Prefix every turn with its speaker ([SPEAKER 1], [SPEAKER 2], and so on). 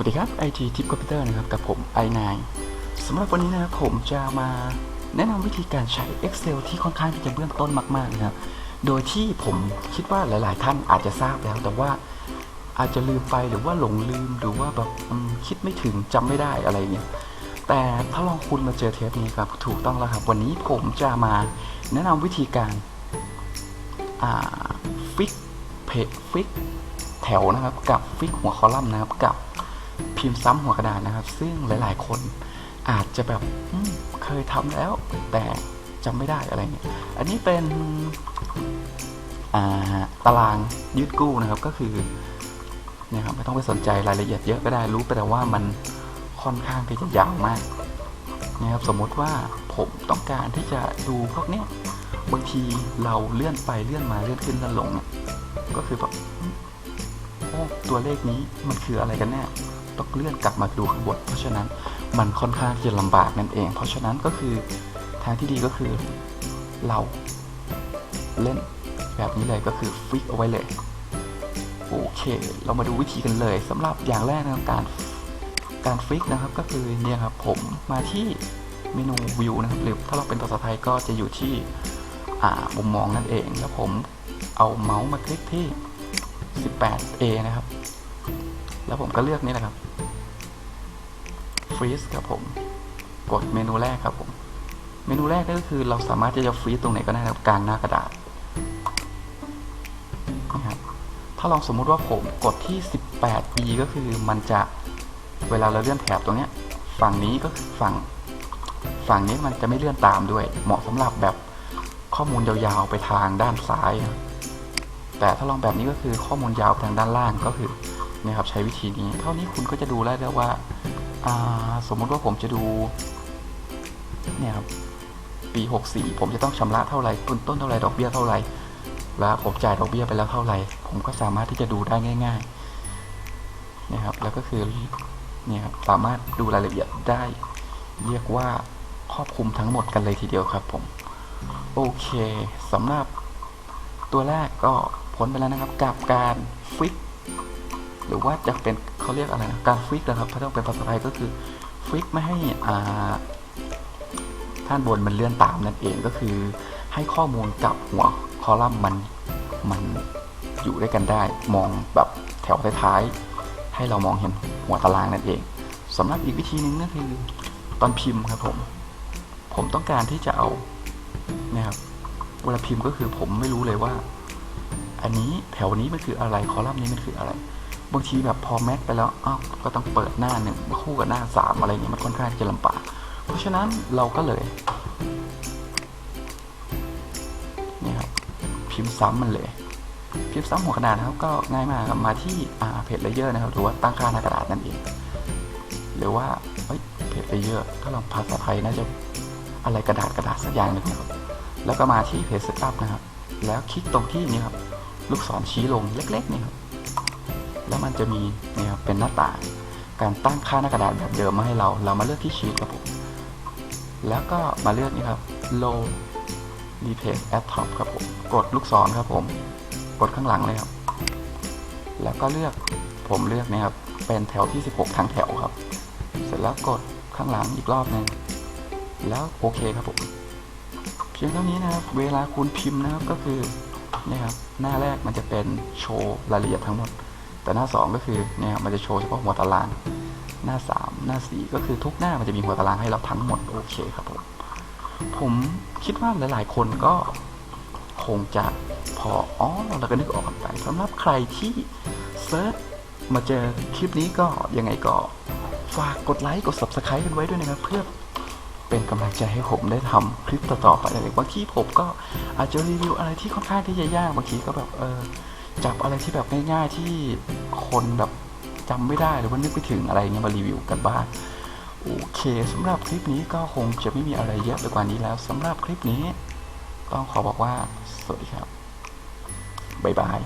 [SPEAKER 1] วัสดีครับ IT Tip Computer นะครับกับผม i9 สำหรับวันนี้นะครับผมจะมาแนะนำวิธีการใช้ Excel ที่ค่อนข้างที่จะเบื้องต้นมากๆนะครับ โดยที่ผมคิดว่าหลาย ๆ ท่านอาจจะทราบแล้ว แต่ว่าอาจจะลืมไปหรือว่าหลงลืมหรือว่าแบบคิดไม่ถึงจำไม่ได้อะไรเงี้ยแต่ถ้าลองคุณมาเจอเทปนี้ครับถูกต้องแล้วครับ วันนี้ผมจะมาแนะนำวิธีการฟิกเพจฟิกแถวนะครับกับฟิกหัวคอลัมน์นะครับกับ พิมพ์ซ้ำหัวกระดานนะครับ ซึ่งหลาย ๆ คนอาจจะแบบเคยทำแล้ว แต่จำไม่ได้อะไรเงี้ยอันนี้เป็นาตารางยืดกู้นะครับก็คือเนี่ยครับไม่ต้องไปสนใจรายละเอียดเยอะก็ได้รู้ไปแต่ว่ามันค่อนข้างที่จะยาวมากนะครับสมมติว่าผมต้องการที่จะดูพวกนี้บางทีเราเลื่อนไปเลื่อนมาเลื่อนขึ้นเลื่อนลงก็คือแบบโอ้ตัวเลขนี้มันคืออะไรกันแน่ ต้องเลื่อนกลับมาดูข้างบนเพราะฉะนั้นมันค่อนข้างจะลำบากนั่นเอง เพราะฉะนั้นก็คือทางที่ดีก็คือเราเล่นแบบนี้เลยก็คือฟิกเอาไว้เลยโอเค เรามาดูวิธีกันเลยสำหรับอย่างแรกนะครับการการฟิกนะครับก็คือเนี่ยครับผมมาที่เมนูวิวนะครับหรือถ้าเราเป็นภาษาไทยก็จะอยู่ที่อ่ามุมมองนั่นเอง แล้วผมเอาเมาส์มาคลิกที่ 18A นะครับ แล้วผมก็เลือกนี่แหละครับฟรีซครับผม กดเมนูแรกครับผม เมนูแรกก็คือเราสามารถที่จะฟรีซตรงไหนก็ได้ครับกลางหน้ากระดาษนะครับถ้าลองสมมุติว่าผมกดที่ 18 e ก็คือมันจะเวลาเราเลื่อนแถบตรงเนี้ย ฝั่งนี้ก็คือฝั่งฝั่งนี้มันจะไม่เลื่อนตามด้วย เหมาะสำหรับแบบข้อมูลยาวๆไปทางด้านซ้าย แต่ถ้าลองแบบนี้ก็คือข้อมูลยาวไปทางด้านล่างก็คือ นี่ยครับใช้วิธีนี้เท่านี้คุณก็จะดูได้แล้วว่าาสมมุติว่าผมจะดูเนี่ยครับปี 64 ผมจะต้องชำระเท่าไหร่ต้นต้นเท่าไหร่ดอกเบี้ยเท่าไหร่แล้วผมจ่ายดอกเบี้ยไปแล้วเท่าไหร่ ผมก็สามารถที่จะดูได้ง่ายๆนะครับแล้วก็คือเนี่ยครับสามารถดูรายละเอียดได้ เรียกว่าครอบคลุมทั้งหมดกันเลยทีเดียวครับผมโอเคสำหรับตัวแรกก็พ้นไปแล้วนะครับกับการฟิก หรือว่าจะเป็นเขาเรียกอะไรนะการฟิกนะครับถ้าต้องเป็นภาษาไทยก็คือฟิกไม่ให้อ่าท่านบนมันเลื่อนตามนั่นเองก็คือ ให้ข้อมูลกับหัวคอลัมน์มันมันอยู่ด้วยกันได้ มองแบบแถวท้ายๆให้เรามองเห็นหัวตารางนั่นเองสำหรับอีกวิธีหนึ่งก็คือตอนพิมพ์ครับผม ผมต้องการที่จะเอาเนี่ยครับเวลาพิมพ์ก็คือผมไม่รู้เลยว่า อันนี้แถวนี้มันคืออะไรคอลัมน์นี้มันคืออะไร บางทีแบบพอแม็กไปแล้วอ้าวก็ต้องเปิดหน้าหนึ่งคู่กับหน้าสามอะไรเงี้ยมันค่อนข้างจะลำบากเพราะฉะนั้นเราก็เลยเนี่ยครับพิมพ์ซ้ำมันเลย พิมพ์ซ้ำหัวกระดาษนะครับ ก็ง่ายมากมาที่อ่าเพจเลเยอร์นะครับหรือว่าตั้งค่าหน้ากระดาษนั่นเอง หรือว่าเฮ้ยเพจเลเยอร์ถ้าเราภาษาไทยน่าจะอะไรกระดาษกระดาษสักอย่างหนึ่งนะครับแล้วก็มาที่เพจเซตอัพนะครับ แล้วคลิกตรงที่นี่ครับลูกศรชี้ลงเล็กๆนี่ครับ แล้วมันจะมีนี่ยครับเป็นหน้าต่าง การตั้งค่าหน้ากระดาษแบบเดิมมาให้เรา เรามาเลือกที่ชีตครับผมแล้วก็มาเลือกนี่ครับ low replace at top ครับผมกดลูกศรครับผม กดข้างหลังเลยครับ แล้วก็เลือกผมเลือกเนะครับเป็นแถวที่ 16 ทั้งแถวครับ เสร็จแล้วกดข้างหลังอีกรอบหนึ่งแล้วโอเคครับผมเพียงเท่านี้นะครับ เวลาคุณพิมพ์นะครับก็คือนี่ครับหน้าแรกมันจะเป็นโชว์รายละเอียดทั้งหมด แต่หน้า 2 ก็คือเนี่ยครับมันจะโชว์เฉพาะหัวตาราง หน้า 3 หน้า 4 ก็คือทุกหน้ามันจะมีหัวตารางให้เราทั้งหมดโอเคครับผมผมคิดว่าหลาย ๆ คนก็คงจะพออ๋อเราก็นึกออกกันไปสำหรับใครที่เซิร์ชมาเจอคลิปนี้ก็ยังไงก็ฝากกดไลค์กด subscribe กันไว้ด้วยนะครับเพื่อเป็นกำลังใจให้ผมได้ทำคลิปต่อๆไปเลยบางทีผมก็อาจจะรีวิวอะไรที่ค่อนข้างที่จะยากบางทีก็แบบเออ จับอะไรที่แบบง่ายๆที่คนแบบจำไม่ได้หรือว่านึกไม่ถึงอะไรเงี้ยมารีวิวกันบ้างโอเคสำหรับคลิปนี้ก็คงจะไม่มีอะไรเยอะไปกว่านี้แล้วสำหรับคลิปนี้ ต้องขอบอกว่า สวัสดีครับ บ๊ายบาย